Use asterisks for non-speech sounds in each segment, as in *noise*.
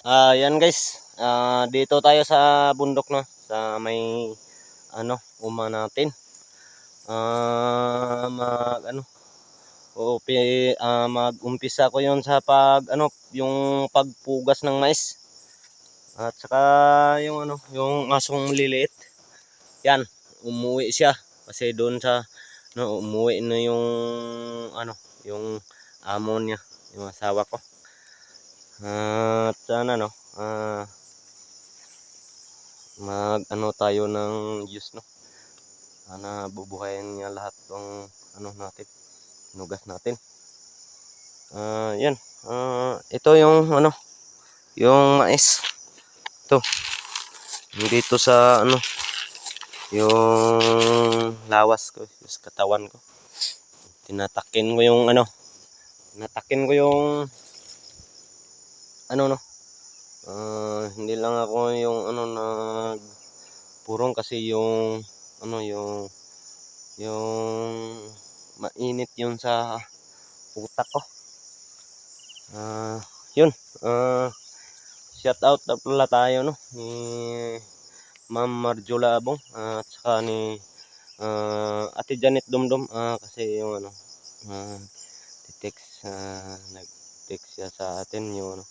Ah, yan guys. Ah, dito tayo sa bundok no, sa may ano, uma natin. Ah, mag ano, upi, ah, mag-umpisa ko 'yon sa pag ano, yung pagpugas ng mais. At saka yung ano, yung asong liliit. Yan, umuwi siya kasi doon sa no, umuwi na yung ano, yung amo niya, yung asawa ko. At sana no, ah, mag ano tayo ng Diyos no. Sana bubuhayin niya lahat ng ano natin, nugas natin. Ah, yan. Ah, ito yung ano, yung mais. Ito. Dito sa ano, yung lawas ko, yung katawan ko. Tinatakin ko yung ano, tinatakin ko yung ano no. Ah, hindi lang ako yung ano nag purong kasi yung ano yung yung mainit yun sa utak ko. Ah, yun. Ah, shout out na pala tayo no ni Ma'am Marjola Abong at saka ni ah, Ate Janet Dumdum ah, kasi yung ano ah, text ah, nag-text siya sa atin yung ano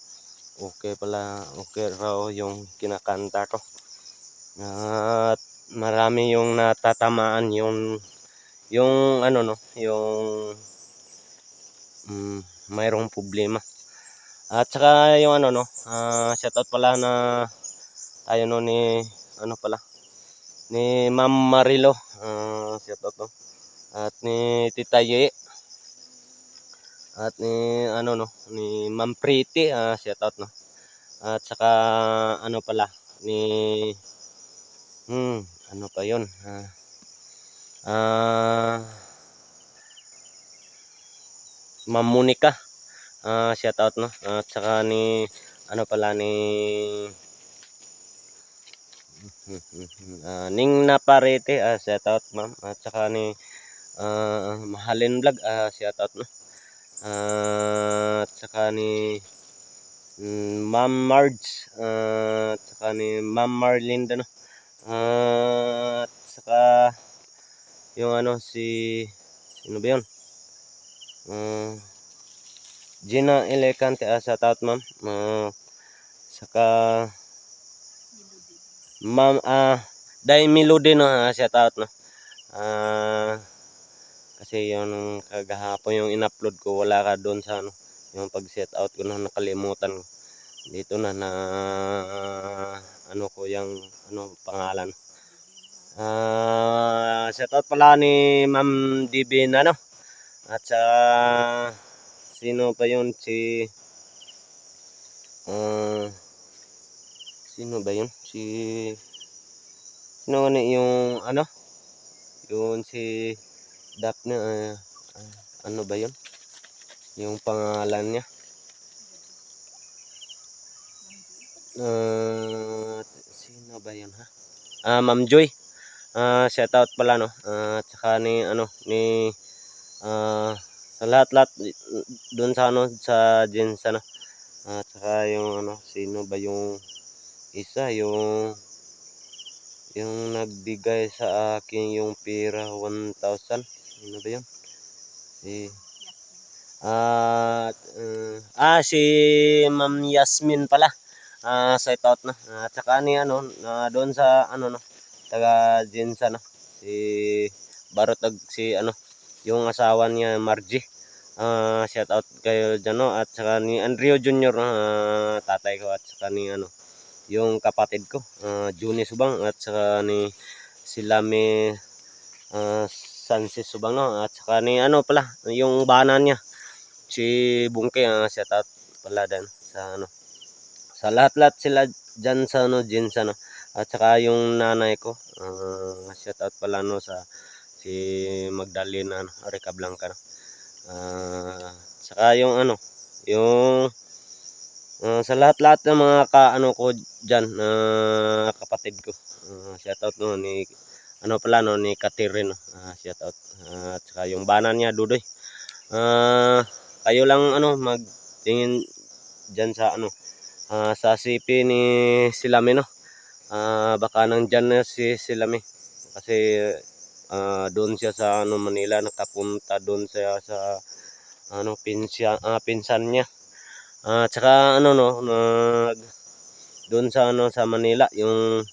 okay pala okay raw yung kinakanta ko. At marami yung natatamaan yung yung ano no yung mm, mayroong problema. At saka yung ano no ah shoutout pala na tayo no ni ano pala ni Ma'am Marilo. Ah shoutout no. At ni Tita Ye at ni ano no ni Ma'am Pretty ah shoutout no. At saka ano pala ni hmm ano pa yon ah ah Ma'am Monica ah shoutout no. At saka ni ano pala ni ah, Ning Naparete ah shoutout ma'am. At saka ni ah, Mahalin Vlog ah shoutout no Ah, at saka ni Ma'am Marge. Ah, at saka ni Ma'am Marlinda no Ah, at saka yung ano si sino ba yun? Ah, Gina Elecante. Ah, shout out ma'am. Ah, saka Ma'am ah Dai Melody no? Ah, shout out no? Ah, kasi yung kagahapon yung in-upload ko wala ka doon sa ano yung pag set out ko na nakalimutan dito na na ano ko yung ano pangalan. Ah shout out pala ni Ma'am DB na no at sa sino pa yun? Si ah sino ba yun? Si sino ni yung ano? Yun si Daphne ah, ah, ano ba yun? Yung pangalan niya? Ah, sino ba yun ha? Ah Ma'am Joy. Ah shout out pala no? Ah, at saka ni ano ni ah sa lahat-lahat doon sa ano sa jeans ano at saka yung ano sino ba yung isa? Yung yung nagbigay sa akin yung pera 1,000 ano ba yun? Si at uh, ah si Ma'am Yasmin pala. Ah shout out na. At saka ni ano na doon sa ano no taga Jensa no si Barotag si ano yung asawa niya Margie. Ah shout out kayo dyan no. At saka ni Andrea Junior no ah, tatay ko at saka ni ano yung kapatid ko ah, Juni Subang. At saka ni sila may ah, Sansis Subang no at saka ni ano pala yung bana niya. Si Bungke ah, shout out pala din sa ano. Sa lahat-lahat sila dyan sa ano Jensa no at saka yung nanay ko ah, shout out pala no sa si Magdalena ano, Areca Blanca no. Ah, saka yung ano yung ah, sa lahat-lahat ng mga ka ano ko diyan na kapatid ko. Ah, shout out no ni ano pala no ni Catherine no. Ah, shout out Ah, at saka yung banan niya Dudoy ah kayo lang ano magtingin diyan sa ano ah, sa CP ni Silami no. Ah, baka nandyan na si Silami kasi ah, doon siya sa ano Manila nakapunta doon siya sa ano pinsya, ah, pinsan niya. Ah, tsaka ano no nag doon sa ano sa Manila yung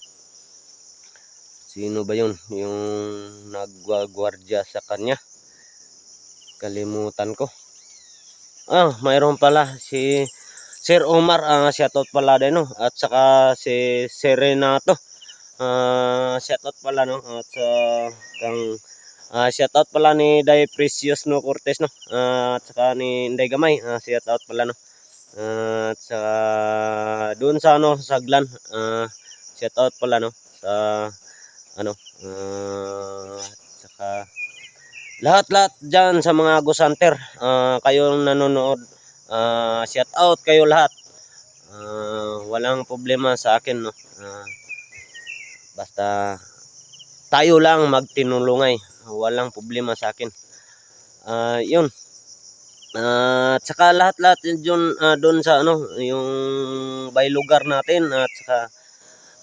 sino ba yun? Yung nagwagwardya sa kanya? Kalimutan ko. Ah mayroon pala si Sir Omar. Ah shoutout pala din no? At saka si Serenato. Ah shoutout pala no? At sa kang ah shoutout pala ni Day Precious no Cortez no? Ah, at saka ni Inday Gamay. Ah shoutout pala no? Ah, at saka doon sa ano Saglan. Ah shoutout pala no? Sa ano? At saka lahat-lahat dyan sa mga Gusanter ah kayong nanonood. Ah shout out kayo lahat. Ah, walang problema sa akin no? Ah, basta tayo lang magtinulungay. Walang problema sa akin. Ah yun. At saka lahat-lahat yun ah, doon sa ano yung by lugar natin. At saka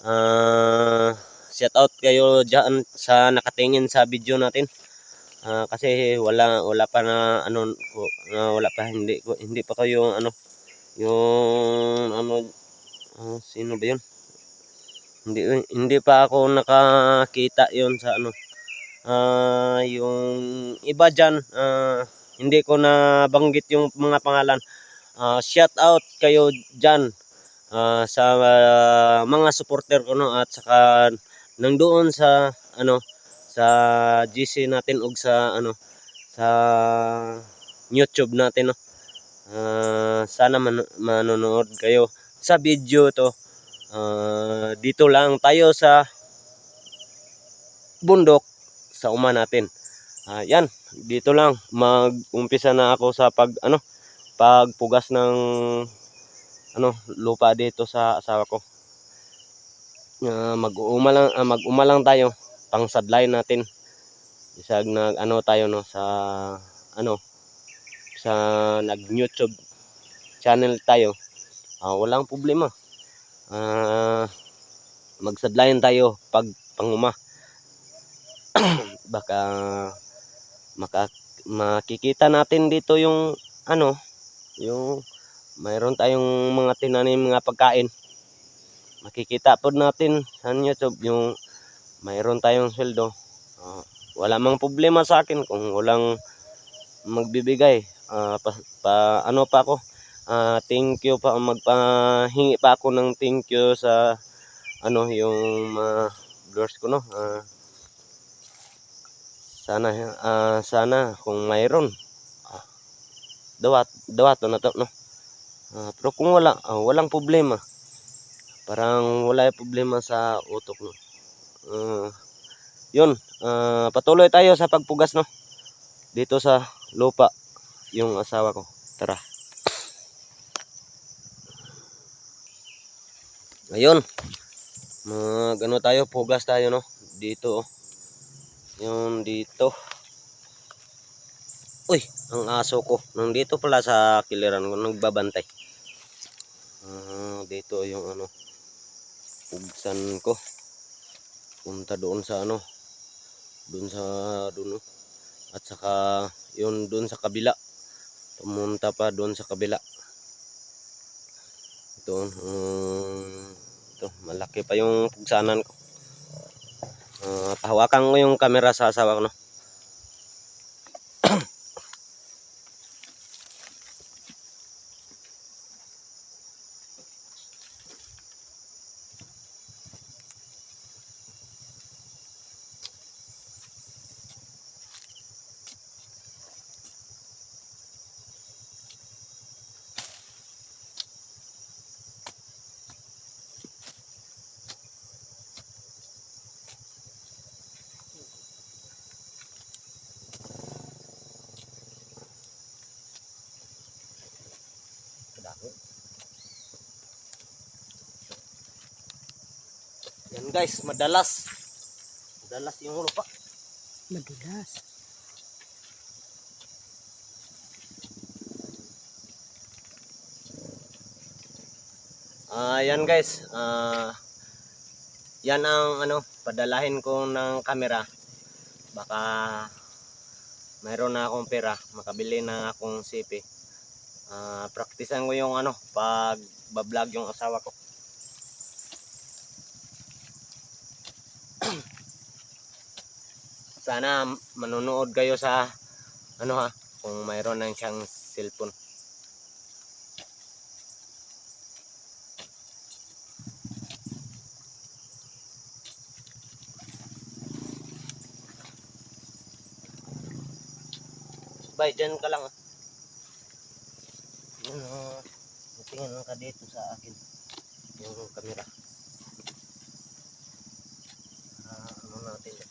ah shout out kayo diyan sa nakatingin sa video natin. Ah, kasi wala wala pa na ano na wala pa hindi hindi pa kayo ano yung ano ah, sino ba yun? Hindi hindi pa ako nakakita yon sa ano ah yung iba diyan ah, hindi ko na banggit yung mga pangalan. Ah, shout out kayo diyan ah, sa ah, mga supporter ko no at saka nang doon sa ano sa GC natin ug sa ano sa YouTube natin no. Ah, sana man manonood kayo sa video to. Ah, dito lang tayo sa bundok sa uma natin. Ah, yan, dito lang mag-umpisa na ako sa pag ano pagpugas ng ano lupa dito sa asawa ko. Ah, mag-uuma lang ah, mag-uma lang tayo. Pang sadline natin. Isag nag ano tayo no sa ano sa nag YouTube channel tayo. Ah, walang problema. Ah magsadlayan tayo pag panguma. *clears throat* Baka maka, makikita natin dito yung ano yung mayroon tayong mga tinanim mga pagkain makikita po natin sa YouTube yung mayroon tayong sweldo. Ah, wala mang problema sa akin kung walang magbibigay. Ah, pa, pa- ano pa ako? Ah, thank you pa magpahingi pa ako ng thank you sa ano yung mga viewers ko no. Ah, sana ah, sana kung mayroon ah, dawat dawato na to no. Ah, pero kung wala, ah, walang problema. Parang wala yung problema sa utok no. Ah, yun, ah, patuloy tayo sa pagpugas no. Dito sa lupa yung asawa ko. Tara. Ayun. Mag ano tayo, pugas tayo no. Dito oh. Yung dito. Uy, ang aso ko. Nandito pala sa kiliran ko, nagbabantay. Ah, dito yung ano, pugsan ko. Punta doon sa ano doon sa doon at saka yun doon sa kabila. Pumunta pa doon sa kabila. Ito um, ito malaki pa yung pugsanan ko. Ah, pahawakan ko yung camera sa asawa ko no guys madalas madalas yung lupa Madulas. Ah, yan guys. Ah, yan ang ano, padalahin ko ng camera. Baka mayroon na akong pera, makabili na akong CP. Ah, praktisan ko yung ano, pag bablog yung asawa ko. Sana manonood kayo sa ano ha, kung mayroon nang siyang cellphone. Bay, dyan ka lang. ah. Yan oh. Tingnan ka dito sa akin. Yung camera. Ah, ano natin.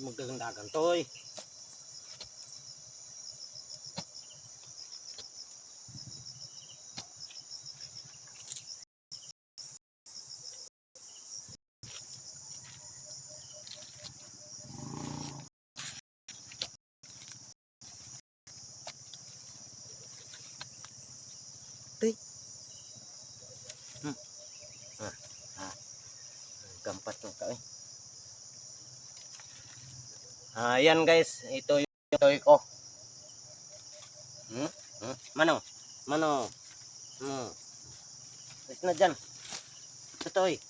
Hindi magdagandagan to eh. Tay. Hmm. Ah, ah. Gampat na ka eh. Ah, yan guys, ito yung toy ko. Hmm? Hmm? Mano? Mano? Hmm. Is na dyan. Ito toy.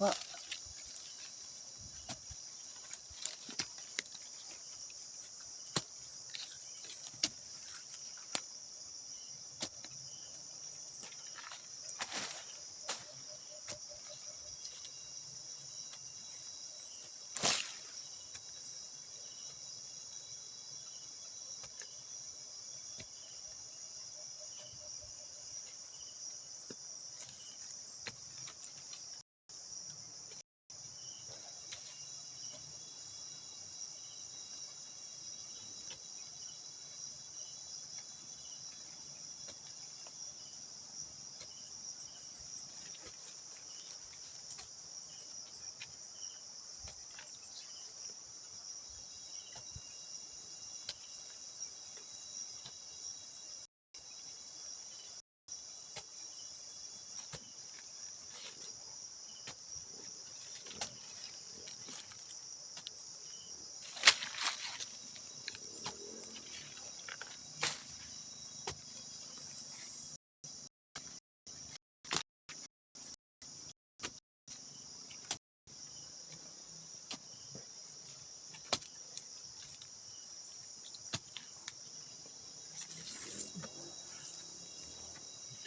Pa.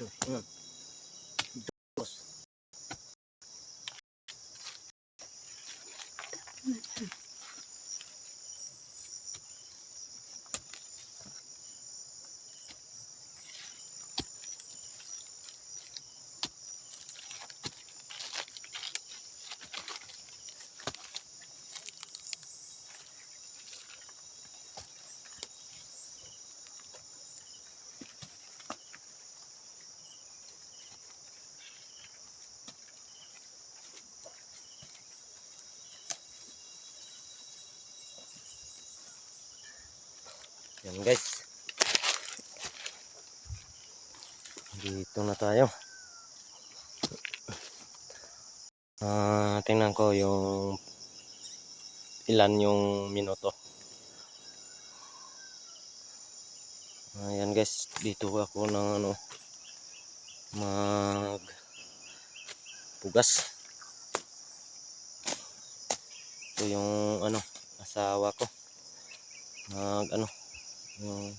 Ito. Yan guys. Dito na tayo. Ah, tingnan ko yung ilan yung minuto. Ayan guys, dito ako ng ano mag pugas. Ito yung ano asawa ko. Mag ano yung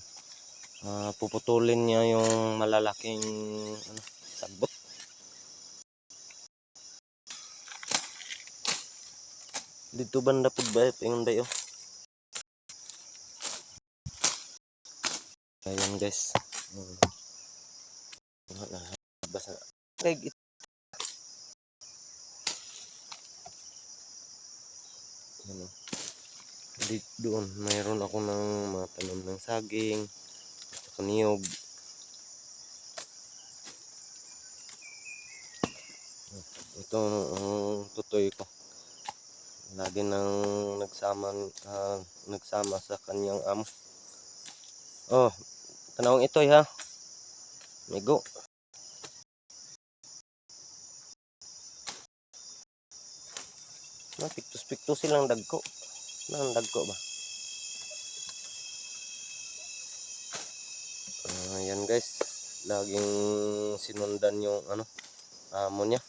ah, puputulin niya yung malalaking ano, sagbot. Dito banda pud ba yung dayo? Ayan guys. Hmm. Basa. Kay ano di doon mayroon ako ng mga tanim ng saging at niyog. Ito ang tutoy ko. Lagi nang nagsama ah, nagsama sa kanyang amo. Oh tanawang ito ha? Migo. Na piktus piktus silang dagko Nang dagko ba? Ah, yan guys. Laging sinundan yung ano, amo niya.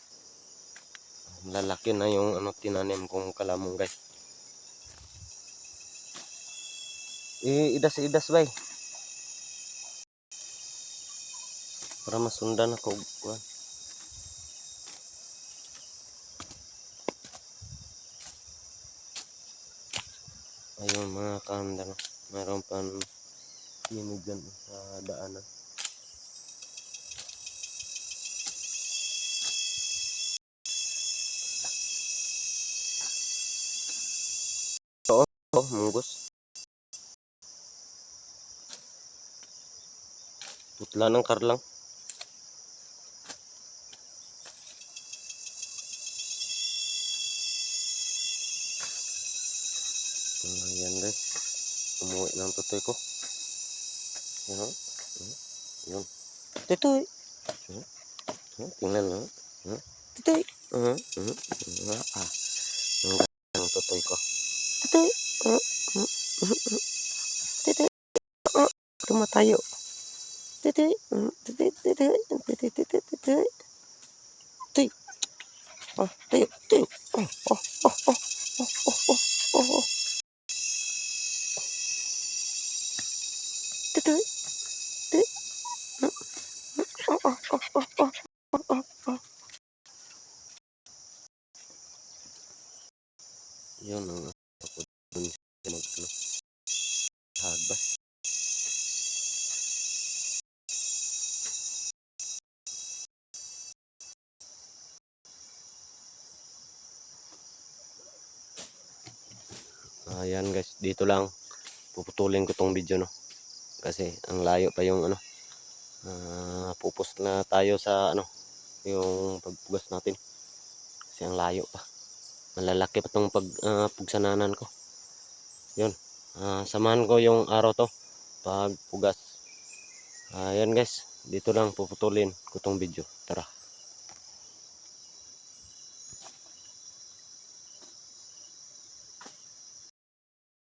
Lalaki na yung ano tinanim kong kalamong guys. I idas idas bay. Para masundan ako. kuwan. Ayun mga kandang. Meron pa tinig dyan sa daanan. Oo, oh, munggos. Putla ng karlang. Ng tutoy ko. Yan o. Yun. Tutoy. Tingnan mo. Tutoy. Ah. Ang ganda ng tutoy ko. Tutoy. Uh -huh. Tutoy. Uh, tumatayo. Tutoy. Tutoy. Tutoy. Tutoy. Tutoy. Tutoy. Tutoy. Oh, tayo, tayo. Oh, oh, oh, oh, oh, oh, oh, oh, oh. Tutu. Tu. Oh, oh, oh, oh, oh, oh, oh, oh. Yun ang ako dun siya mag ano. Hagbas. Ayan guys, dito lang puputulin ko tong video no. Kasi ang layo pa yung ano. ah pupus na tayo sa ano yung pagpugas natin. Kasi ang layo pa. Malalaki pa tong pag ah, pugsananan ko. Yun. Ah, samahan ko yung araw to pagpugas. Ayan guys, dito lang puputulin ko tong video. Tara.